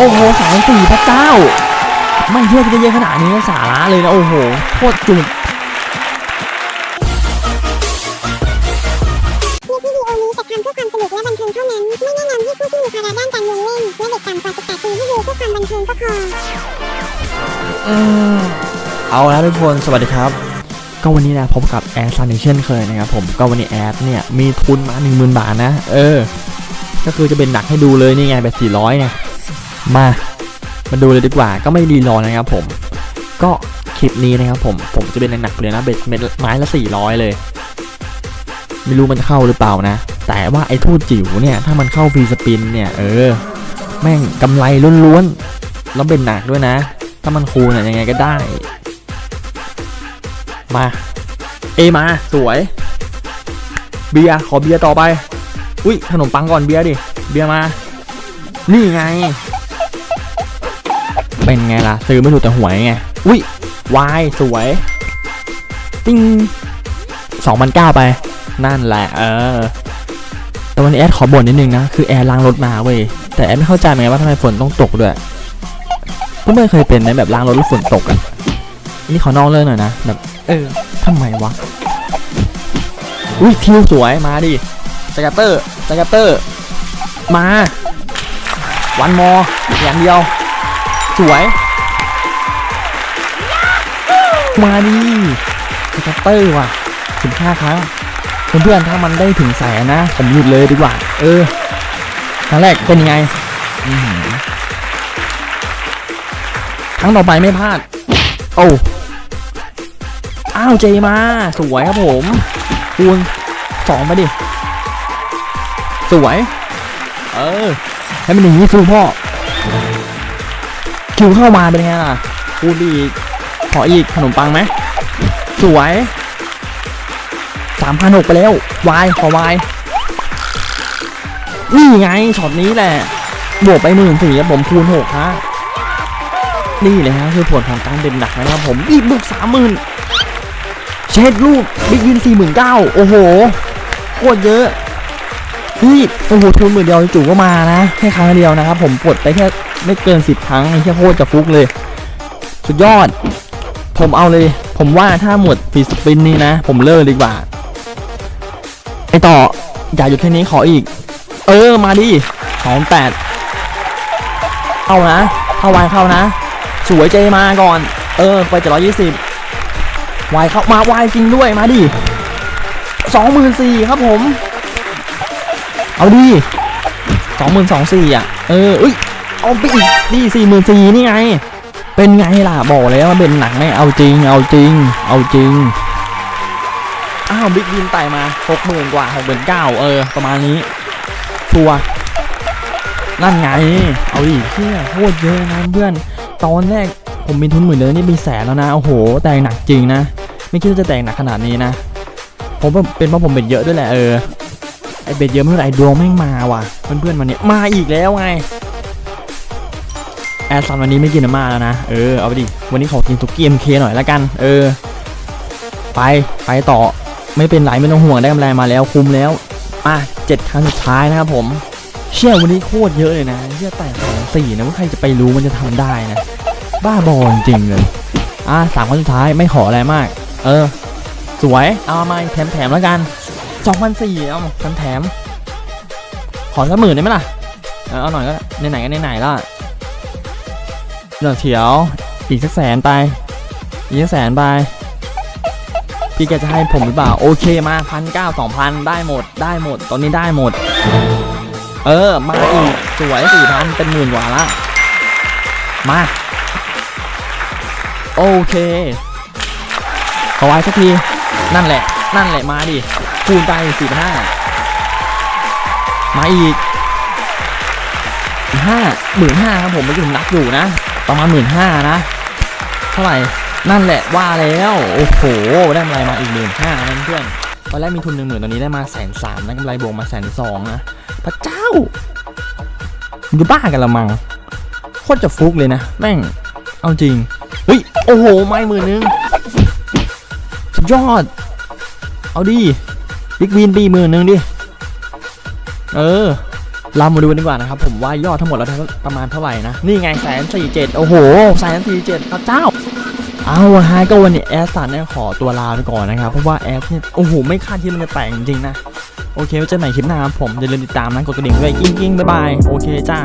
โอ้โหสามสี่พระเจ้า ไม่เชื่อจะได้เยอะขนาดนี้สาระเลยนะโอ้โหโคตรจุกคลิปวิดีโอนี้จัดทำเพื่อความสนุกและบันเทิงเท่านั้นไม่แนะนำให้ผู้ที่มีภาระด้านการเงินเล่นและเด็กต่ำกว่า18ปีให้ดูเพื่อความบันเทิงก็พออืมเอาแล้วทุกคนสวัสดีครับก็วันนี้นะพบกับแอร์ซันเช่นเคยนะครับผมก็วันนี้แอดเนี่ยมีทุนมา 1 0,000 บาทนะ เออ ก็คือจะเป็นหนักให้ดูเลยนี่ไงแบบ400ไง มา มาดูเลยดีกว่า ก็ไม่รีรอนะครับผม ก็คลิปนี้นะครับผม ผมจะเป็นหนักๆเลยนะเบ็ดเม็ดไม้ละ400 เลย ไม่รู้มันจะเข้าหรือเปล่านะ แต่ว่าไอ้ทูตจิ๋วเนี่ย ถ้ามันเข้าฟรีสปินเนี่ย เออ แม่งกำไรล้วนๆ แล้วเป็นหนักด้วยนะ ถ้ามันคูณอะยังไงก็ได้ มา เอมา สวย เบียร์ขอเบียร์ต่อไป อุ้ยขนมปังก่อนเบียร์ดิ เบียร์มา นี่ไง เป็นไงล่ะ ซื้อไม่ถูกแต่หวยไง อุ้ยวายสวย ติ้งสองพันเก้าไป นั่นแหละเออ แต่วันนี้แอดขอบ่นนิดนึงนะ คือแอร์ล้างรถมาเว้ย แต่แอดไม่เข้าใจเหมือนกันว่าทำไมฝนต้องตกด้วยก็ไม่เคยเป็นนแบบล้างรถแล้วฝนตกอะนนี้ขอนอกเรื่องหน่อยนะแบบเออทำไมวะ อุ้ยคิวสวยมาดิสกัตเตอร์สกัตเตอร์ มา วันมออย่างเดียว สวย มาดิสกัตเตอร์ว่ะสิบห้าครั้งเพื่อนๆถ้ามันได้ถึงแสนนะ ผมหยุดเลยดีกว่า เออครั้งแรกเป็นยังไงครั้งต่อไปไม่พลาด โอ้อ้าวเจมา สวยครับผมคูณสองไปดิ สวย เออ ให้มันอย่างนี้คือพ่อ คิวเข้ามาเป็นไงล่ะคูณอีกขออีกขนมปังไหมสวยสามพันหกไปแล้ววายขอวายนี่ไงช็อตนี้แหละ บวกไปหมื่นสี่ครับผมคูณหกฮะนี่เลยฮะคือผลของการเด่นหนักนะครับผมอีกบวกสามหมื่นเช็ดลูกบิ๊กวินสี่หมื่นเก้าโอ้โหโคตรเยอะนี่โอ้โหทุนหมื่นเดียวจู่ก็มานะแค่ครั้งเดียวนะครับผมกดไปแค่ ไม่เกินสิบครั้งไอ้แค่โคตรจะฟุกเลย สุดยอด ผมเอาเลย ผมว่าถ้าหมดฟีสปินนี่นะ ผมเลิกดีกว่า ไอต่อ อย่าหยุดแค่นี้ขออีก เออมาดิสองแปดเข้านะเข้าวายเข้านะ สวยเจมาก่อน เออ ไปเจ็ดร้อยยี่สิบวายเข้ามาวายจริงด้วยมาดิสองหมื่นสี่ครับผม เอาดิสองหมื่นสองสี่อะ เอออุ้ย เอาไปอีกดิสี่หมื่นสี่นี่ไง เป็นไงล่ะบอกแล้วว่าเป็นหนังไม่เอาจริง เอาจริง เอาจริง อ้าวบิ๊กวินไต่มาหกหมื่นกว่าหกหมื่นเก้าเออ ประมาณนี้ชัวนั่นไง เอาดิเชี่ยโคตรเยอะนะเพื่อน ตอนแรกผมมีทุนหมื่นเดียวนี่มีแสนแล้วนะ โอ้โห แต่งหนักจริงนะ ไม่คิดว่าจะแต่งหนักขนาดนี้นะ ผมเป็นเพราะผมเบ็ดเยอะด้วยแหละเออ ไอเบ็ดเยอะเมื่อไหร่ดวงแม่งมาว่ะ เพื่อนๆวันนี้มาอีกแล้วไง แอร์ซันวันนี้ไม่กินมาแล้วนะ เออ เอาไปดิ วันนี้ขอกินสุกี้เอ็มเคหน่อยละกัน เออ ไป ไปต่อ ไม่เป็นไรไม่ต้องห่วงได้กำไรมาแล้วคุ้มแล้ว อะเจ็ดครั้งสุดท้ายนะครับผม เชื่อวันนี้โคตรเยอะเลยนะเชื่อแต่สองสี่นะว่าใครจะไปรู้มันจะทำได้นะ บ้าบอลจริงเลย อะสามคนสุดท้ายไม่ขออะไรมาก เออ สวย เอามาแถมแถมๆแล้วกันสองพันสี่เอาแถมแถมขอสักหมื่นได้ไหมล่ะ เอาหน่อยก็ได้ไหนๆก็ไหนๆแล้ว ดี๋ยวเถียว อีกสักแสนไป อีกสักแสนไป พี่แกจะให้ผมหรือเปล่า โอเคมาพันเก้าสองพันได้หมด ได้หมด ตอนนี้ได้หมด เออ มาอีก สวยสี่พันเป็นหมื่นกว่าละ มา โอเคขอไว้สักที นั่นแหละ นั่นแหละมาดิ คูณไปสี่ห้ามาอีกห้าหมื่นห้าครับผมเมื่อกี้ผมนับอยู่นะ ประมาณหมื่นห้านะ เท่าไหร่ นั่นแหละว่าแล้ว โอ้โห ได้กำไรมาอีกหมื่นห้านะเพื่อนตอนแรกมีทุนหนึ่งหมื่นตอนนี้ได้มาแสนสามนะกำไรบวกมาแสนสองนะพระเจ้ามันจะบ้ากันละมังโคตรจะฟุกเลยนะ แม่ง เอาจริงเฮ้ยโอ้โห ไม่หมื่นนึงสุดยอด เอาดิบิ๊กวินปีหมื่นนึงดิ เออ เรามาดูกันดีกว่านะครับ ผมว่ายอดทั้งหมดเราประมาณเท่าไหร่นะ นี่ไงแสนสี่เจ็ดโอ้โหแสนสี่เจ็ดพระเจ้าเอาฮะก็วันนี้แอสตันเนี่ยขอตัวลาไปก่อนนะครับ เพราะว่าแอสเนี่ยโอ้โหไม่คาดที่มันจะแตกจริงๆนะ โอเคไว้เจอกันใหม่คลิปหน้าครับผมอย่าลืมติดตามนะกดกระดิ่งด้วยกิ้งกิ้งบ๊ายบาย โอเคจ้า